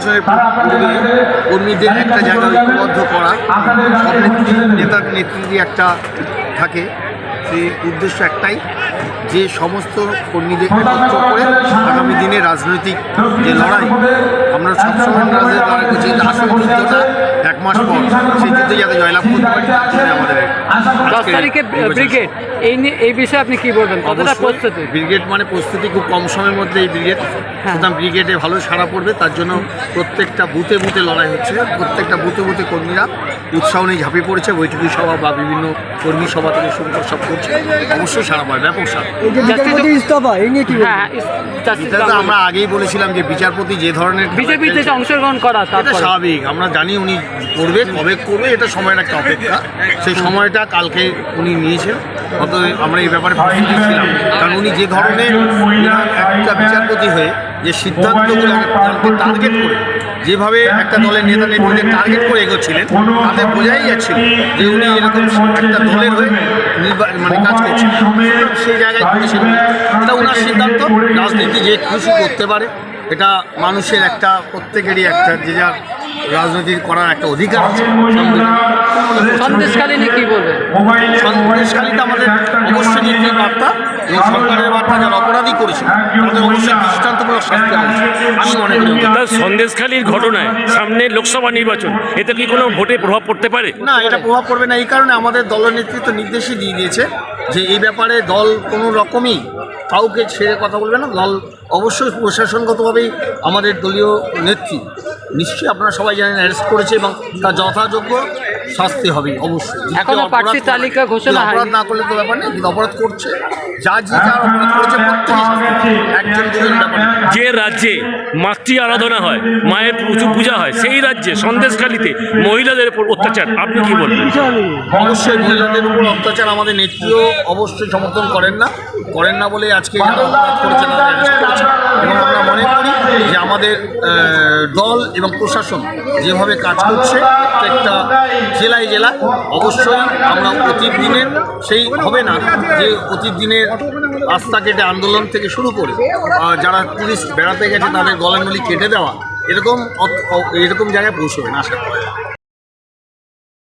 নির্বাচনের কর্মীদের একটা জায়গা ঐক্যবদ্ধ করা। সব নেত্রী নেতার নেতৃত্বে একটা থাকে। সেই উদ্দেশ্য একটাই যে সমস্ত কর্মীদের একত্র করে আগামী দিনে রাজনৈতিক যে লড়াই আমরা সবসময় রাজনৈতিক লড়াই করছি যে আসল যুদ্ধটা এক মাস পর সেই যুদ্ধে যাতে জয়লাভ করতে পারি আমাদের এই নিয়ে এই বিষয়ে আপনি কি বলবেন? কতটা প্রস্তুতি? ব্রিগেড মানে প্রস্তুতি খুব কম সময়ের মধ্যে এই ব্রিগেড। হ্যাঁ। সুতরাং ব্রিগেডে ভালো সাড়া পড়বে তার জন্য প্রত্যেকটা বুথে বুথে লড়াই হচ্ছে। প্রত্যেকটা বুথে বুথে কর্মীরা উৎসাহ নিয়ে ঝাঁপিয়ে পড়েছে। বৈঠকি সভা বা বিভিন্ন কর্মী সভা থেকে শুরু করে সব করছে। অবশ্যই সাড়া পাবে ব্যাপক সাড়া? হ্যাঁ আমরা আগেই বলেছিলাম যে বিচারপতি যে ধরনের বিজেপিতে অংশগ্রহণ করা এটা স্বাভাবিক। আমরা জানি উনি করবে কবে করবে এটা সময়ের একটা অপেক্ষা। সেই সময়টা কালকে উনি নিয়েছেন। অত আমরা এই ব্যাপারে প্রস্তুতি ছিলাম। কারণ উনি যে ধরনের একটা বিচারপতি হয়ে যে সিদ্ধান্তগুলো টার্গেট করে, যেভাবে একটা দলের নেতা নেত্রীদের টার্গেট করে এগোচ্ছিলেন, তাতে বোঝাই যাচ্ছিল যে উনি এরকম একটা দলের হয়ে মানে কাজ করছেন। সেই জায়গায় এটা ওনার সিদ্ধান্ত, রাজনীতি যে খুশি করতে পারে, এটা মানুষের একটা, প্রত্যেকেরই একটা যে যার রাজনীতি করার একটা অধিকার আছে। সন্দেশকালীনে কি বলবেন সন্দেশখালীতে আমাদের অবশ্যই নীতির বার্তা এবং সরকারের বার্তা যারা অপরাধী করেছে তাদের অবশ্যই দৃষ্টান্তমূলক শাস্তি। আমি মনে করি সন্দেশখালীর ঘটনায় সামনে লোকসভা নির্বাচন এতে কি কোনো ভোটে প্রভাব পড়তে পারে না এটা প্রভাব পড়বে না এই কারণে আমাদের দলের নেতৃত্ব নির্দেশই দিয়ে দিয়েছে যে এই ব্যাপারে দল কোনো রকমই কাউকে ছেড়ে কথা বলবে না। দল অবশ্যই প্রশাসনগতভাবেই আমাদের দলীয় নেত্রী। নিশ্চয়ই আপনারা সবাই জানেন অ্যারেস্ট করেছে এবং তার যথাযোগ্য শাস্তি হবে অবশ্যই। এখনও অপরাধ প্রার্থী তালিকা ঘোষণা অপরাধ না করলে তো ব্যাপার নেই কিন্তু অপরাধ করছে যা যে যার অপরাধ করেছে প্রত্যেকে যে রাজ্যে মাতৃ আরাধনা হয়, মায়ের পুজো পূজা হয়, সেই রাজ্যে সন্দেশখালিতে মহিলাদের উপর অত্যাচার। আপনি কি বলবেন? অবশ্যই মহিলাদের উপর অত্যাচার। আমাদের নেত্রীও অবশ্যই সমর্থন করেন না করেন না বলে আজকে। এবং আমরা মনে যে আমাদের দল এবং প্রশাসন যেভাবে কাজ করছে প্রত্যেকটা জেলায় জেলা, অবশ্যই আমরা অতীত দিনের সেই হবে না যে অতীত দিনের রাস্তা কেটে আন্দোলন থেকে শুরু করে যারা টুরিস্ট বেড়াতে গেছে তাদের গলাগুলি কেটে দেওয়া, এরকম এরকম জায়গায় পৌঁছবে না, আশা করি।